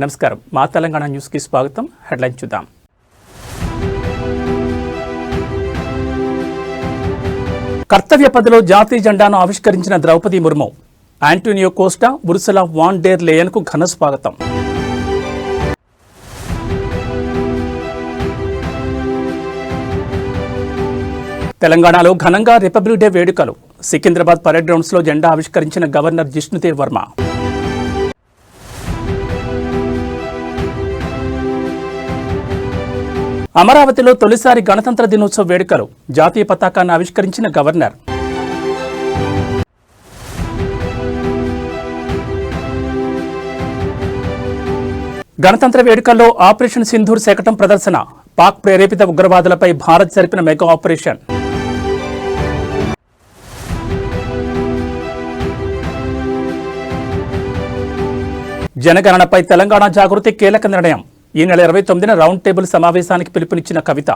నమస్కారం. మా తెలంగాణ న్యూస్కి స్వాగతం. హెడ్లైన్ చూద్దాం. కర్తవ్య పదిలో జాతీయ జెండాను ఆవిష్కరించిన Droupadi Murmu Antonio Costa Ursula von der లేయన్కు ఘన స్వాగతం. తెలంగాణలో ఘనంగా రిపబ్లిక్ డే వేడుకలు. సికింద్రాబాద్ పరేడ్ గ్రౌండ్స్లో జెండా ఆవిష్కరించిన గవర్నర్ జిష్ణుదేవ్ వర్మ. అమరావతిలో తొలిసారి గణతంత్ర దినోత్సవ వేడుకలు. జాతీయ పతాకాన్ని ఆవిష్కరించిన గవర్నర్. గణతంత్ర వేడుకల్లో ఆపరేషన్ సింధూర్ శకటం ప్రదర్శన పాక్ ప్రేరేపిత ఉగ్రవాదులపై భారత్ జరిపిన మెగా ఆపరేషన్. జనగణనపై తెలంగాణ జాగృతి కీలక నిర్ణయం. ఈ నెల ఇరవై తొమ్మిదిన రౌండ్ టేబుల్ సమావేశానికి పిలుపునిచ్చిన కవిత.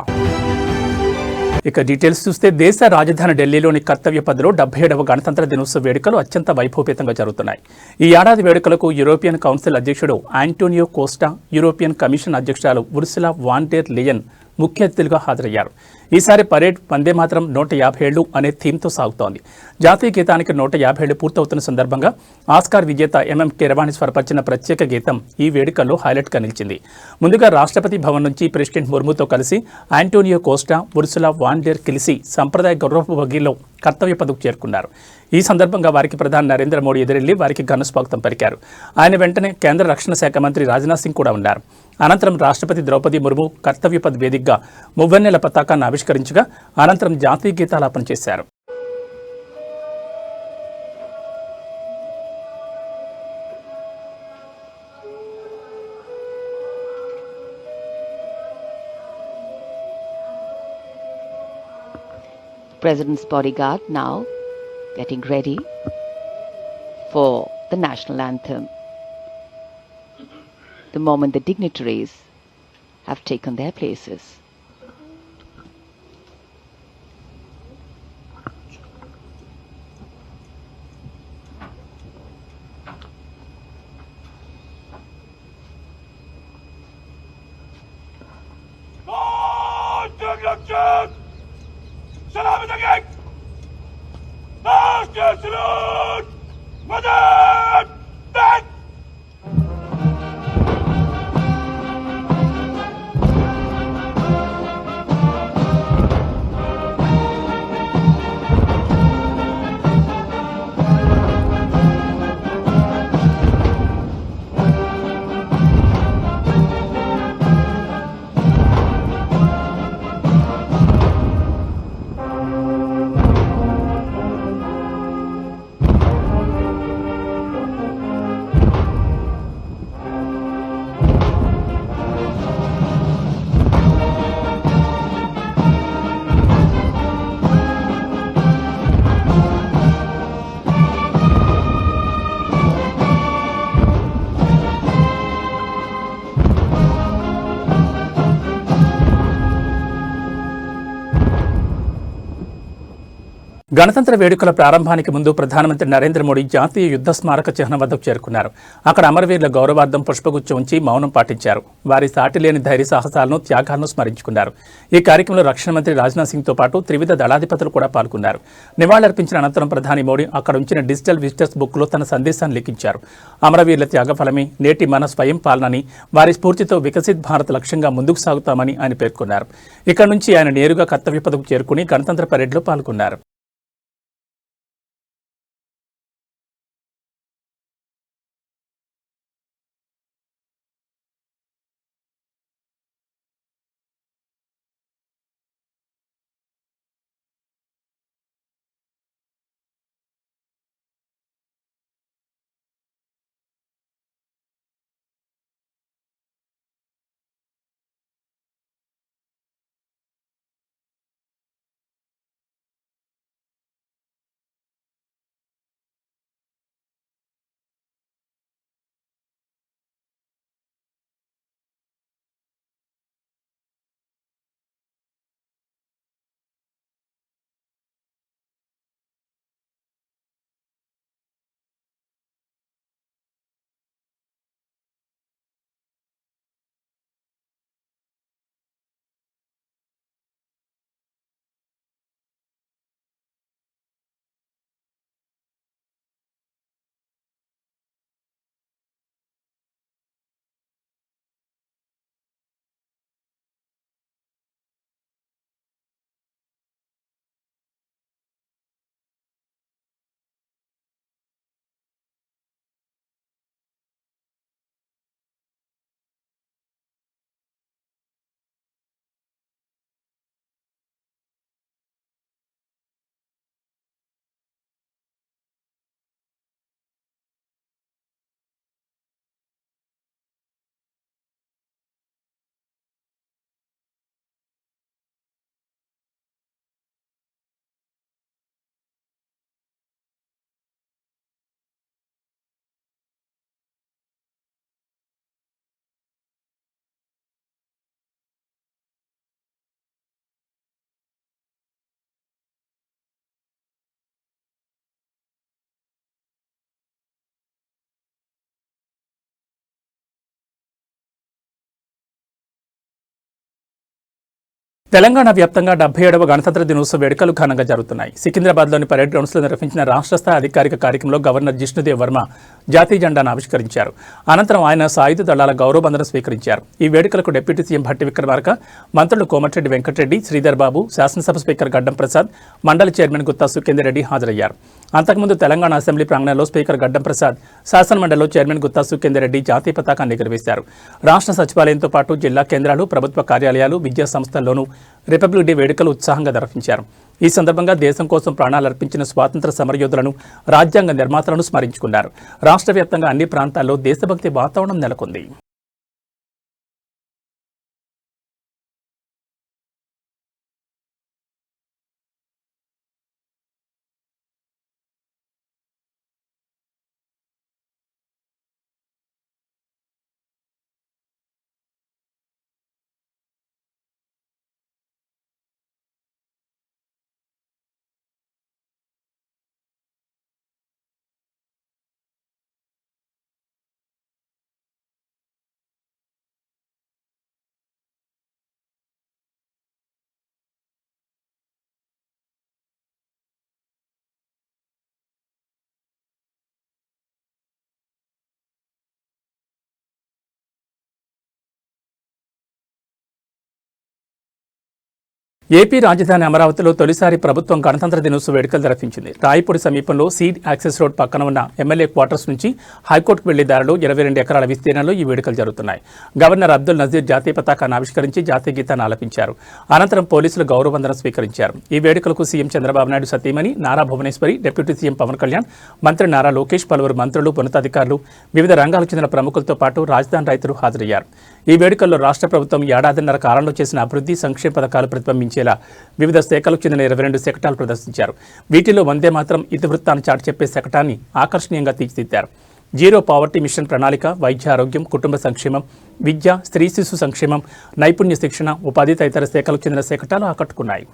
ఇక డీటెయిల్స్ చూస్తే దేశ రాజధాని ఢిల్లీలోని కర్తవ్య పదిలో డెబ్బై ఏడవ గణతంత్ర దినోత్సవ వేడుకలు అత్యంత వైభవపేతంగా జరుగుతున్నాయి. ఈ ఏడాది వేడుకలకు యూరోపియన్ కౌన్సిల్ అధ్యక్షుడు ఆంటోనియో కోస్టా యూరోపియన్ కమిషన్ అధ్యక్షురాలు ఉర్సులా వాండేర్ లియన్ ముఖ్య అతిథులుగా హాజరయ్యారు. ఈసారి పరేడ్ వందే మాత్రం నూట యాభై ఏళ్ళు అనే థీమ్తో సాగుతోంది. జాతీయ గీతానికి నూట యాభై ఏళ్ళు పూర్తవుతున్న సందర్భంగా ఆస్కార్ విజేత ఎంఎం కిరవాణి స్వరపరిచిన ప్రత్యేక గీతం ఈ వేడుకల్లో హైలైట్గా నిలిచింది. ముందుగా రాష్ట్రపతి భవన్ నుంచి ప్రెసిడెంట్ ముర్ముతో కలిసి ఆంటోనియో కోస్టా ఉర్సులా వాండేర్ కలిసి సంప్రదాయ గౌరవ వగిలో కర్తవ్య పదకు చేరుకున్నారు. ఈ సందర్భంగా వారికి ప్రధాని నరేంద్ర మోడీ ఎదురెళ్ళి వారికి ఘన స్వాగతం పలికారు. ఆయన వెంటనే కేంద్ర రక్షణ శాఖ మంత్రి రాజ్నాథ్ సింగ్ కూడా ఉన్నారు. అనంతరం రాష్ట్రపతి ద్రౌపది ముర్ము కర్తవ్యపద్ వేదికగా మువ్వన్నెల పతాకాన్ని ఆవిష్కరించగా అనంతరం జాతీయ గీతాలాపన చేశారు President's bodyguard now getting ready for the national anthem. The moment the dignitaries have taken their places. Selamı గణతంత్ర వేడుకల ప్రారంభానికి ముందు ప్రధానమంత్రి నరేంద్ర మోడీ జాతీయ యుద్ధ స్మారక చిహ్నం వద్దకు చేరుకున్నారు. అక్కడ అమరవీరుల గౌరవార్థం పుష్పగుచ్చం ఉంచి మౌనం పాటించారు. వారి సాటిలేని ధైర్య సాహసాలను త్యాగాలను స్మరించుకున్నారు. ఈ కార్యక్రమంలో రక్షణ మంత్రి రాజ్నాథ్ సింగ్తో పాటు త్రివిధ దళాధిపతులు కూడా పాల్గొన్నారు. నివాళులర్పించిన అనంతరం ప్రధాని మోడీ అక్కడ ఉంచిన డిజిటల్ విజిటర్స్ బుక్లో తన సందేశాన్ని లిఖించారు. అమరవీరుల త్యాగఫలమే నేటి మన స్వయం పాలనని వారి స్ఫూర్తితో వికసిత్ భారత్ లక్ష్యంగా ముందుకు సాగుతామని ఆయన పేర్కొన్నారు. ఇక్కడ నుంచి ఆయన నేరుగా కర్తవ్య పదకు చేరుకుని గణతంత్ర పరేడ్లో పాల్గొన్నారు. తెలంగాణ వ్యాప్తంగా డెబ్బై ఏడవ గణతంత్ర దినోత్సవ వేడుకలు ఘనంగా జరుగుతున్నాయి. సికింద్రాబాద్లోని పరేడ్ గ్రౌండ్స్లో నిర్వహించిన రాష్ట్ర స్థాయి అధికారిక కార్యక్రమంలో గవర్నర్ జిష్ణుదేవ్ వర్మ జాతీయ జెండాను ఆవిష్కరించారు. అనంతరం ఆయన సాయుధ దళాల గౌరవబంధన స్వీకరించారు. ఈ వేడుకలకు డిప్యూటీ సీఎం భట్టి విక్రమార్క మంత్రులు కోమటిరెడ్డి వెంకటరెడ్డి శ్రీధర్ బాబు శాసనసభ స్పీకర్ గడ్డం ప్రసాద్ మండలి చైర్మన్ గుత్తా సుఖేందర్ రెడ్డి హాజరయ్యారు. అంతకుముందు తెలంగాణ అసెంబ్లీ ప్రాంగణంలో స్పీకర్ గడ్డం ప్రసాద్ శాసనమండలిలో చైర్మన్ గుత్తా సుఖేందర్ రెడ్డి జాతీయ పతాకాన్ని ఎగురవేశారు. రాష్ట్ర సచివాలయంతో పాటు జిల్లా కేంద్రాలు ప్రభుత్వ కార్యాలయాలు విద్యా సంస్థల్లోనూ రిపబ్లిక్ డే వేడుకలు ఉత్సాహంగా నిర్వహించారు. ఈ సందర్భంగా దేశం కోసం ప్రాణాలు అర్పించిన స్వాతంత్ర సమరయోధులను రాజ్యాంగ నిర్మాతలను స్మరించుకున్నారు. రాష్ట్ర వ్యాప్తంగా అన్ని ప్రాంతాల్లో దేశభక్తి వాతావరణం నెలకొంది. ఏపీ రాజధాని అమరావతిలో తొలిసారి ప్రభుత్వం గణతంత్ర దినోత్సవ వేడుకలు నిర్వహించింది. రాయపూడి సమీపంలో సీడ్ యాక్సెస్ రోడ్ పక్కన ఉన్న ఎమ్మెల్యే క్వార్టర్స్ నుంచి హైకోర్టుకు వెళ్ళే దారిలో ఇరవై రెండు ఎకరాల విస్తీర్ణంలో ఈ వేడుకలు జరుగుతున్నాయి. గవర్నర్ అబ్దుల్ నజీర్ జాతీయ పతాకాన్ని ఆవిష్కరించి జాతీయ గీతాన్ని ఆలపించారు. అనంతరం పోలీసులు గౌరవవందనం స్వీకరించారు. ఈ వేడుకలకు సీఎం చంద్రబాబు నాయుడు సతీమణి నారా భువనేశ్వరి డిప్యూటీ సీఎం పవన్ కళ్యాణ్ మంత్రి నారా లోకేష్ పలువురు మంత్రులు ఉన్నతాధికారులు వివిధ రంగాలకు చెందిన ప్రముఖులతో పాటు రాజధాని రైతులు హాజరయ్యారు. ఈ వేడుకల్లో రాష్ట్ర ప్రభుత్వం ఏడాదిన్నర కాలంలో చేసిన అభివృద్ధి సంక్షేమ పథకాలు ప్రతిబింబించేలా వివిధ శాఖలకు చెందిన ఇరవై రెండు శకటాలు ప్రదర్శించారు. వీటిలో వందే మాత్రం ఇతివృత్తాన్ని చాటి చెప్పే శకటాన్ని ఆకర్షణీయంగా తీర్చిదిద్దారు. జీరో పావర్టీ మిషన్ ప్రణాళిక వైద్య ఆరోగ్యం కుటుంబ సంక్షేమం విద్య స్త్రీ శిశు సంక్షేమం నైపుణ్య శిక్షణ ఉపాధి తదితర శాఖలకు చెందిన శకటాలు ఆకట్టుకున్నాయి.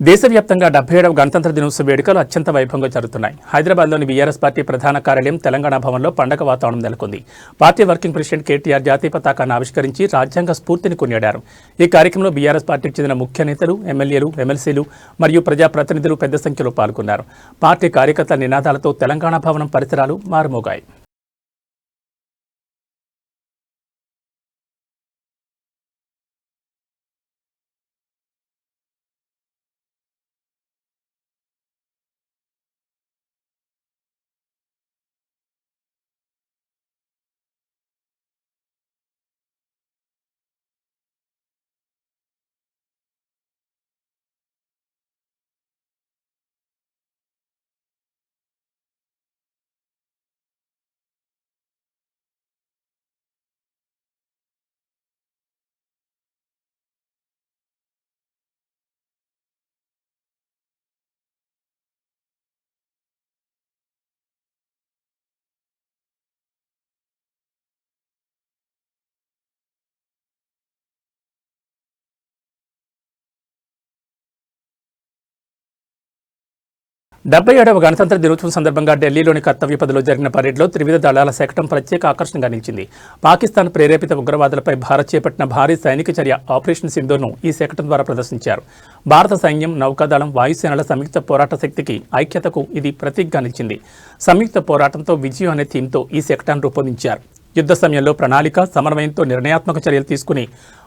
దేశవ్యాప్తంగా డెబ్బై ఏడవ గణతంత్ర దినోత్సవ వేడుకలు అత్యంత వైభవంగా జరుగుతున్నాయి. హైదరాబాద్లోని బీఆర్ఎస్ పార్టీ ప్రధాన కార్యాలయం తెలంగాణ భవన్లో పండగ వాతావరణం నెలకొంది. పార్టీ వర్కింగ్ ప్రెసిడెంట్ కేటీఆర్ జాతీయ పతాకాన్ని ఆవిష్కరించి రాజ్యాంగ స్ఫూర్తిని కొనియాడారు. ఈ కార్యక్రమంలో బీఆర్ఎస్ పార్టీకి చెందిన ముఖ్య నేతలు ఎమ్మెల్యేలు ఎమ్మెల్సీలు మరియు ప్రజాప్రతినిధులు పెద్ద సంఖ్యలో పాల్గొన్నారు. పార్టీ కార్యకర్తల నినాదాలతో తెలంగాణ భవనం పరిసరాలు మారుమోగాయి. డెబ్బై ఏడవ గణతంత్ర దినోత్సవం సందర్భంగా ఢిల్లీలోని కర్తవ్య పదిలో జరిగిన పరేడ్లో త్రివిధ దళాల శకటం ప్రత్యేక ఆకర్షణగా నిలిచింది. పాకిస్తాన్ ప్రేరేపిత ఉగ్రవాదులపై భారత్ చేపట్టిన భారీ సైనిక చర్య ఆపరేషన్ సింధూర్ను ఈ శకటం ద్వారా ప్రదర్శించారు. భారత సైన్యం నౌకాదళం వాయుసేనల సంయుక్త పోరాట శక్తికి ఐక్యతకు ఇది ప్రతీకగా నిలిచింది. సంయుక్త పోరాటంతో విజయం అనే థీమ్తో ఈ శకటాన్ని రూపొందించారు. యుద్ధ సమయంలో ప్రణాళిక సమన్వయంతో నిర్ణయాత్మక చర్యలు తీసుకుని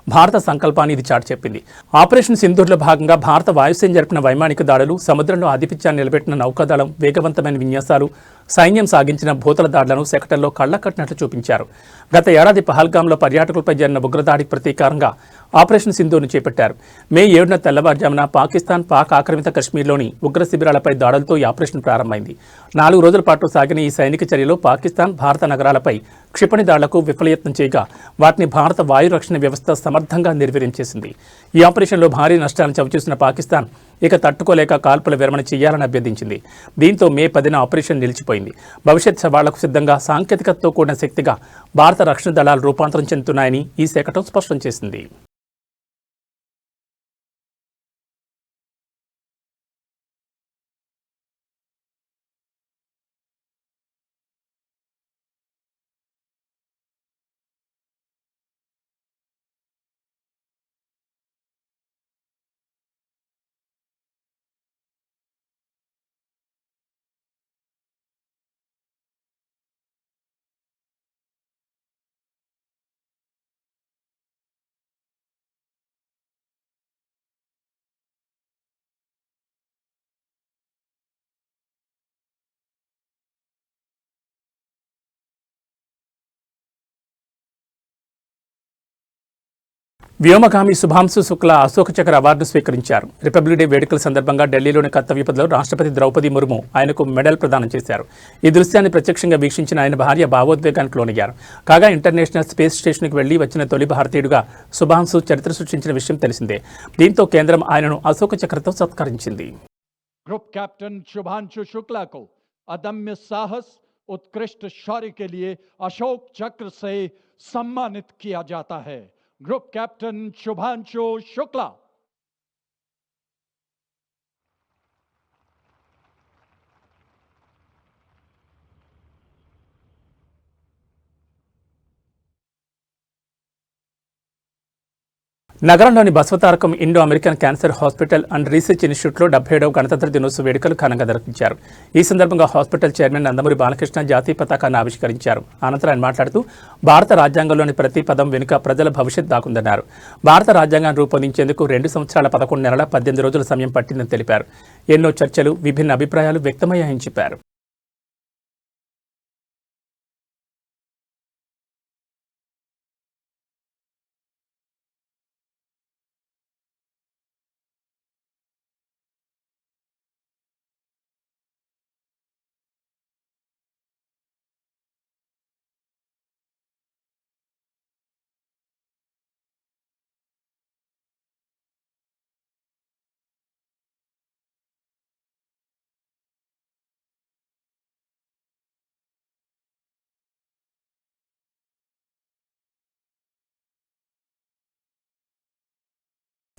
భారత సంకల్పాన్ని ఇది చాటి చెప్పింది. ఆపరేషన్ సింధూర్లో భాగంగా భారత వాయుసేన జరిపిన వైమానిక దాడులు సముద్రంలో ఆధిపత్యాన్ని నిలబెట్టిన నౌకాదళం వేగవంతమైన విన్యాసాలు సైన్యం సాగించిన భూతల దాడులను సెకటర్లో కళ్ళకట్టినట్లు చూపించారు. గత ఏడాది పహల్గాంలో పర్యాటకులపై జరిగిన ఉగ్రదాడికి ప్రతీకారంగా ఆపరేషన్ సింధును చేపట్టారు. మే ఏడున తెల్లవారుజామున పాకిస్తాన్ పాక్ ఆక్రమిత కశ్మీర్లోని ఉగ్ర శిబిరాలపై దాడులతో ఈ ఆపరేషన్ ప్రారంభమైంది. నాలుగు రోజుల పాటు సాగిన ఈ సైనిక చర్యలో పాకిస్తాన్ భారత నగరాలపై క్షిపణి దాడులకు విఫలయత్నం చేయగా వాటిని భారత వాయు రక్షణ వ్యవస్థ సమర్థంగా నిర్వీర్యం చేసింది. ఈ ఆపరేషన్లో భారీ నష్టాలను చవిచూసిన పాకిస్తాన్ ఇక తట్టుకోలేక కాల్పుల విరమణ చేయాలని అభ్యర్థించింది. దీంతో మే పదిన ఆపరేషన్ నిలిచిపోయింది. భవిష్యత్ సవాళ్ళకు సిద్ధంగా సాంకేతికతతో కూడిన శక్తిగా భారత రక్షణ దళాలు రూపాంతరం చెందుతున్నాయని ఈ శకటం స్పష్టం చేసింది. వ్యోమగామి శుభాంశు శుక్ల అశోక చక్ర అవార్డు స్వీకరించారు రిపబ్లిక్ డే వేడుకల సందర్భంగా ఢిల్లీలోని కర్తవ్య పథలో రాష్ట్రపతి ద్రౌపది ముర్ము ఆయనకు మెడల్ ప్రదానం చేశారు ఈ దృశ్యాన్ని ప్రత్యక్షంగా వీక్షించిన ఆయన భార్య భావోద్వేగానికి లోనయ్యారు కాగా ఇంటర్నేషనల్ స్పేస్ స్టేషన్కి వెళ్లి వచ్చిన తొలి భారతీయుడిగా శుభాంశు చరిత్ర సృష్టించిన విషయం తెలిసిందే దీంతో కేంద్రం ఆయనను అశోక చక్రతో సత్కరించింది ग्रुप कैप्टन शुभांशु शुक्ला को अदम्य साहस उत्कृष्ट शौर्य के लिए अशोक चक्र से सम्मानित किया जाता है Group Captain Shubhanshu Shukla. నగరంలోని Basavatarakam Indo American cancer hospital and research ఇన్స్టిట్యూట్లో డెబ్బై ఏడవ గణతంత్ర దినోత్సవ వేడుకలు ఘనంగా నిర్వహించారు. ఈ సందర్భంగా హాస్పిటల్ చైర్మన్ నందమూరి బాలకృష్ణ జాతీయ పతాకాన్ని ఆవిష్కరించారు. అనంతరం ఆయన మాట్లాడుతూ భారత రాజ్యాంగంలోని ప్రతి పదం వెనుక ప్రజల భవిష్యత్ దాకుందన్నారు. భారత రాజ్యాంగాన్ని రూపొందించేందుకు రెండు సంవత్సరాల పదకొండు నెలల పద్దెనిమిది రోజుల సమయం పట్టిందని తెలిపారు. ఎన్నో చర్చలు విభిన్న అభిప్రాయాలు వ్యక్తమయ్యాయని చెప్పారు.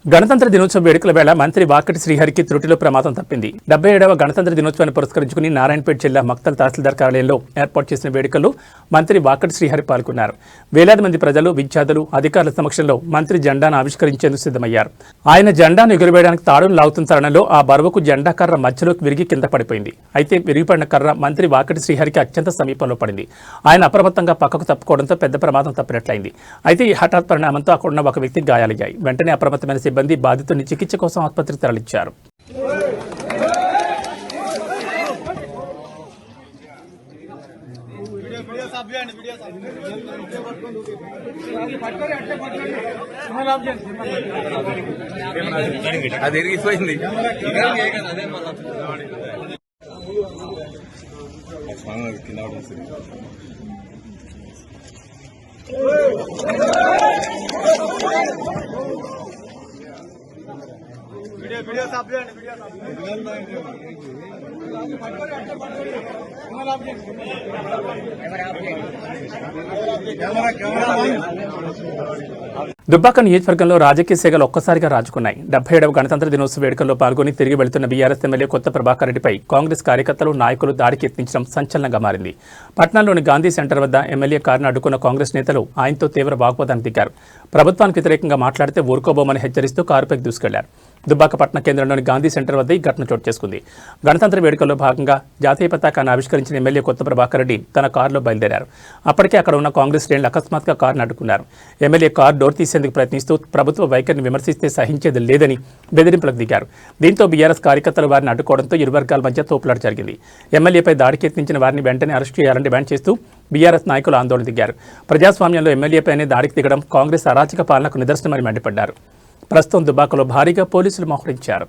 గణతంత్ర దినోత్సవ వేడుకల వేళ మంత్రి వాకటి శ్రీహరికి త్రుటిలో ప్రమాదం తప్పింది. డెబ్బై ఏడవ గణతంత్ర దినోత్సవాన్ని పురస్కరించుకుని నారాయణపేట జిల్లా మక్తల్ తహసీల్దార్ కార్యాలయంలో ఏర్పాటు చేసిన వేడుకల్లో మంత్రి వాకటి శ్రీహరి పాల్గొన్నారు. వేలాది మంది ప్రజలు విద్యార్థులు అధికారుల సమక్షంలో మంత్రి జెండాను ఆవిష్కరించేందుకు సిద్ధమయ్యారు. ఆయన జెండాను ఎగురవేయడానికి తాడును లాగుతున్న తరుణంలో ఆ బరువుకు జెండా కర్ర మధ్యలోకి విరిగి కింద పడిపోయింది. అయితే విరిగిపడిన కర్ర మంత్రి వాకటి శ్రీహరికి అత్యంత సమీపంలో పడింది. ఆయన అప్రమత్తంగా పక్కకు తప్పుకోవడంతో పెద్ద ప్రమాదం తప్పినట్లయింది. అయితే ఈ హఠాత్ పరిణామంతో అక్కడున్న ఒక వ్యక్తికి గాయాలయ్యాయి. వెంటనే అప్రమత్తమైన సిబ్బంది బాధితుని చికిత్స కోసం ఆసుపత్రికి తరలించారు. అది ఇరిగిపోయింది దుబ్బాక నియోజకవర్గంలో రాజకీయ సేగలు ఒక్కసారిగా రాజుకున్నాయి. డెబ్బై ఏడవ గణతంత్ర దినోత్సవ వేడుకల్లో పాల్గొని తిరిగి వెళుతున్న బీఆర్ఎస్ ఎమ్మెల్యే కొత్త ప్రభాకర్ రెడ్డిపై కాంగ్రెస్ కార్యకర్తలు నాయకులు దాడికి యత్నించడం సంచలనంగా మారింది. పట్నంలోని గాంధీ సెంటర్ వద్ద ఎమ్మెల్యే కారును అడ్డుకున్న కాంగ్రెస్ నేతలు ఆయనతో తీవ్ర వాగ్వాదానికి దిగారు. ప్రభుత్వానికి వ్యతిరేకంగా మాట్లాడితే ఊరుకోబోమని హెచ్చరిస్తూ కారుపైకి దూసుకెళ్ళారు. దుబ్బాక పట్టణ కేంద్రంలోని గాంధీ సెంటర్ వద్ద ఈ ఘటన చోటు చేసుకుంది. గణతంత్ర వేడుకల్లో భాగంగా జాతీయ పతాకాన్ని ఆవిష్కరించిన ఎమ్మెల్యే కొత్త ప్రభాకర్ రెడ్డి తన కారులో బయలుదేరారు. అప్పటికే అక్కడ ఉన్న కాంగ్రెస్ శ్రేణులు అకస్మాత్తుగా కారును అడ్డుకున్నారు ఎమ్మెల్యే కారు డోర్ తీసేందుకు ప్రయత్నిస్తూ ప్రభుత్వ వైఖరిని విమర్శిస్తే సహించేది లేదని బెదిరింపులకు దిగారు. దీంతో బీఆర్ఎస్ కార్యకర్తలు వారిని అడ్డుకోవడంతో ఇరు వర్గాల మధ్య తోపులాట జరిగింది. ఎమ్మెల్యేపై దాడికి యత్నించిన వారిని వెంటనే అరెస్ట్ చేయాలని డిమాండ్ చేస్తూ బీఆర్ఎస్ నాయకులు ఆందోళన దిగారు. ప్రజాస్వామ్యంలో ఎమ్మెల్యేపైనే దాడికి దిగడం కాంగ్రెస్ అరాచక పాలనకు నిదర్శనమని మండిపడ్డారు. ప్రస్తుతం దుబాకలో భారీగా పోలీసులు మోహరించారు.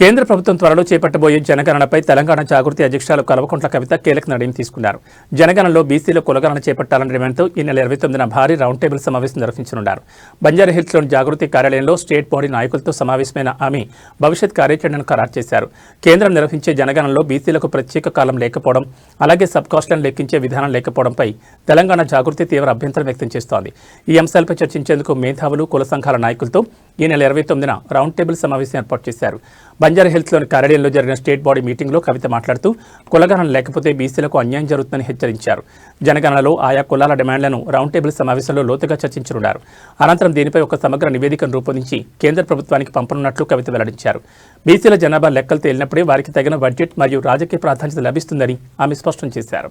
కేంద్ర ప్రభుత్వం త్వరలో చేపట్టబోయే జనగణనపై తెలంగాణ జాగృతి అధ్యక్షురాలు కల్వకుంట్ల కవిత కీలక నిర్ణయం తీసుకున్నారు. జనగణనలో బీసీలో కులగణన చేపట్టాలని డిమాండ్తో ఈ నెల ఇరవై తొమ్మిదిన భారీ రౌండ్ టేబుల్ సమావేశం నిర్వహించనున్నారు. బంజారాహిల్స్లోని జాగృతి కార్యాలయంలో స్టేట్ బాడీ నాయకులతో సమావేశమైన ఆమె భవిష్యత్ కార్యాచరణను ఖరారు చేశారు. కేంద్రం నిర్వహించే జనగణనలో బీసీలకు ప్రత్యేక కాలం లేకపోవడం అలాగే సబ్ కాస్ట్లను లెక్కించే విధానం లేకపోవడంపై తెలంగాణ జాగృతి తీవ్ర అభ్యంతరం వ్యక్తం చేస్తోంది. ఈ అంశాలపై చర్చించేందుకు మేధావులు కుల సంఘాల నాయకులతో ఈ నెల ఇరవై తొమ్మిదిన రౌండ్ టేబుల్ సమావేశం ఏర్పాటు చేశారు. బంజారా హిల్స్లోని కార్యాలయంలో జరిగిన స్టేట్ బాడీ మీటింగ్లో కవిత మాట్లాడుతూ కులగణన లేకపోతే బీసీలకు అన్యాయం జరుగుతుందని హెచ్చరించారు. జనగణనలో ఆయా కులాల డిమాండ్లను రౌండ్ టేబుల్ సమావేశంలో లోతుగా చర్చించనున్నారు. అనంతరం దీనిపై ఒక సమగ్ర నివేదికను రూపొందించి కేంద్ర ప్రభుత్వానికి పంపనున్నట్లు కవిత వెల్లడించారు. బీసీల జనాభా లెక్కలు తేలినప్పుడే వారికి తగిన బడ్జెట్ మరియు రాజకీయ ప్రాధాన్యత లభిస్తుందని ఆమె స్పష్టం చేశారు.